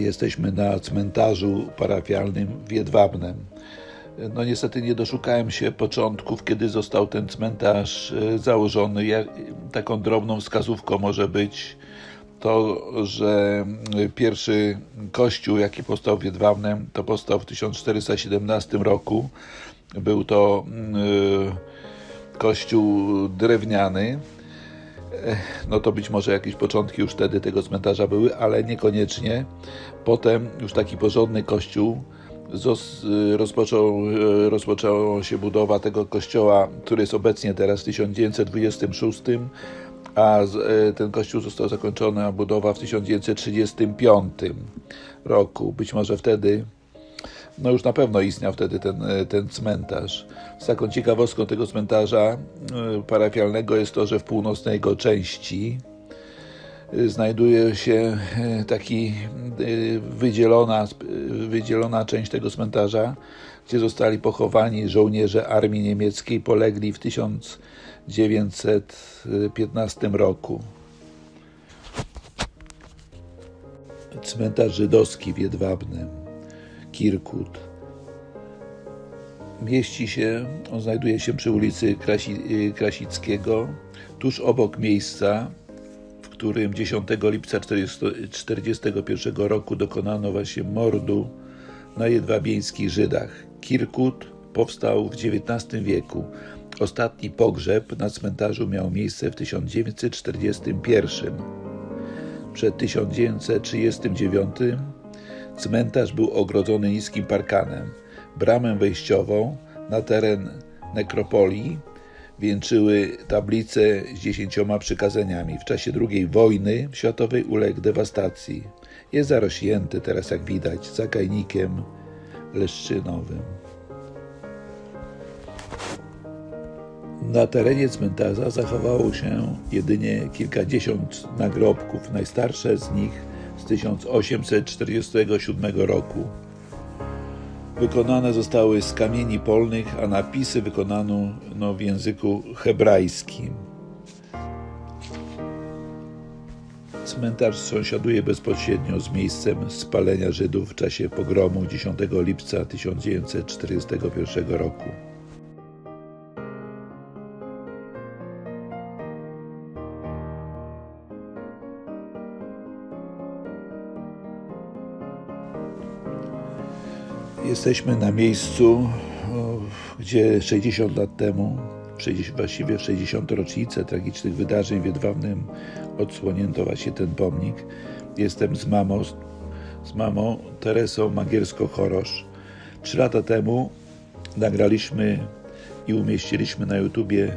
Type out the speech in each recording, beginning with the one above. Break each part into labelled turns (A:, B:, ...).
A: Jesteśmy na cmentarzu parafialnym w Jedwabnem. No niestety nie doszukałem się początków, kiedy został ten cmentarz e, założony. Taką drobną wskazówką może być to, że pierwszy kościół, jaki powstał w Jedwabnem, to powstał w 1417 roku. Był to e, kościół drewniany. No to być może jakieś początki już wtedy tego cmentarza były, ale niekoniecznie. Potem już taki porządny kościół rozpoczął, e, rozpoczęła się budowa tego kościoła, który jest obecnie teraz w 1926, a e, ten kościół został zakończony, a budowa w 1935 roku. Być może wtedy, no już na pewno istniał wtedy ten, e, ten cmentarz. Z taką ciekawostką tego cmentarza parafialnego jest to, że w północnej jego części, znajduje się e, taki e, wydzielona, wydzielona część tego cmentarza, gdzie zostali pochowani żołnierze armii niemieckiej, polegli w 1915 roku. Cmentarz żydowski w Jedwabnym, Kirkut. Mieści się, on znajduje się przy ulicy Krasi, Krasickiego, tuż obok miejsca, którym 10 lipca 1941 roku dokonano właśnie mordu na jedwabieńskich Żydach. Kirkut powstał w XIX wieku. Ostatni pogrzeb na cmentarzu miał miejsce w 1941. Przed 1939 cmentarz był ogrodzony niskim parkanem. Bramę wejściową na teren nekropolii wieńczyły tablice z dziesięcioma przykazaniami. W czasie II wojny światowej uległ dewastacji. Jest zarośnięty teraz, jak widać, zagajnikiem leszczynowym. Na terenie cmentarza zachowało się jedynie kilkadziesiąt nagrobków, najstarsze z nich z 1847 roku. Wykonane zostały z kamieni polnych, a napisy wykonano no, w języku hebrajskim. Cmentarz sąsiaduje bezpośrednio z miejscem spalenia Żydów w czasie pogromu 10 lipca 1941 roku. Jesteśmy na miejscu, gdzie 60 lat temu, właściwie w 60. rocznicę tragicznych wydarzeń w Jedwabnym odsłonięto właśnie ten pomnik. Jestem z mamą, z mamą Teresą Magiersko-Chorosz. Trzy lata temu nagraliśmy i umieściliśmy na YouTubie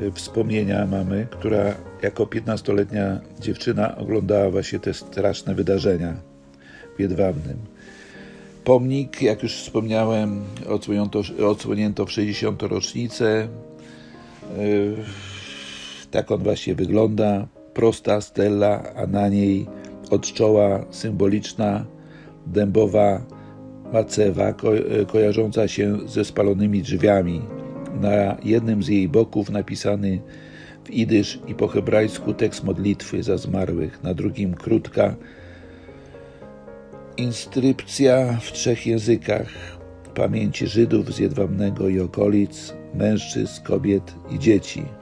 A: e, wspomnienia mamy, która jako 15-letnia dziewczyna oglądała właśnie te straszne wydarzenia w Jedwabnym. Pomnik, jak już wspomniałem, odsłonięto, odsłonięto w 60. rocznicę. Yy, tak on właśnie wygląda. Prosta stella, a na niej od czoła symboliczna dębowa macewa ko kojarząca się ze spalonymi drzwiami. Na jednym z jej boków napisany w idysz i po hebrajsku tekst modlitwy za zmarłych, na drugim krótka inskrypcja w trzech językach pamięci Żydów z Jedwabnego i okolic, mężczyzn, kobiet i dzieci.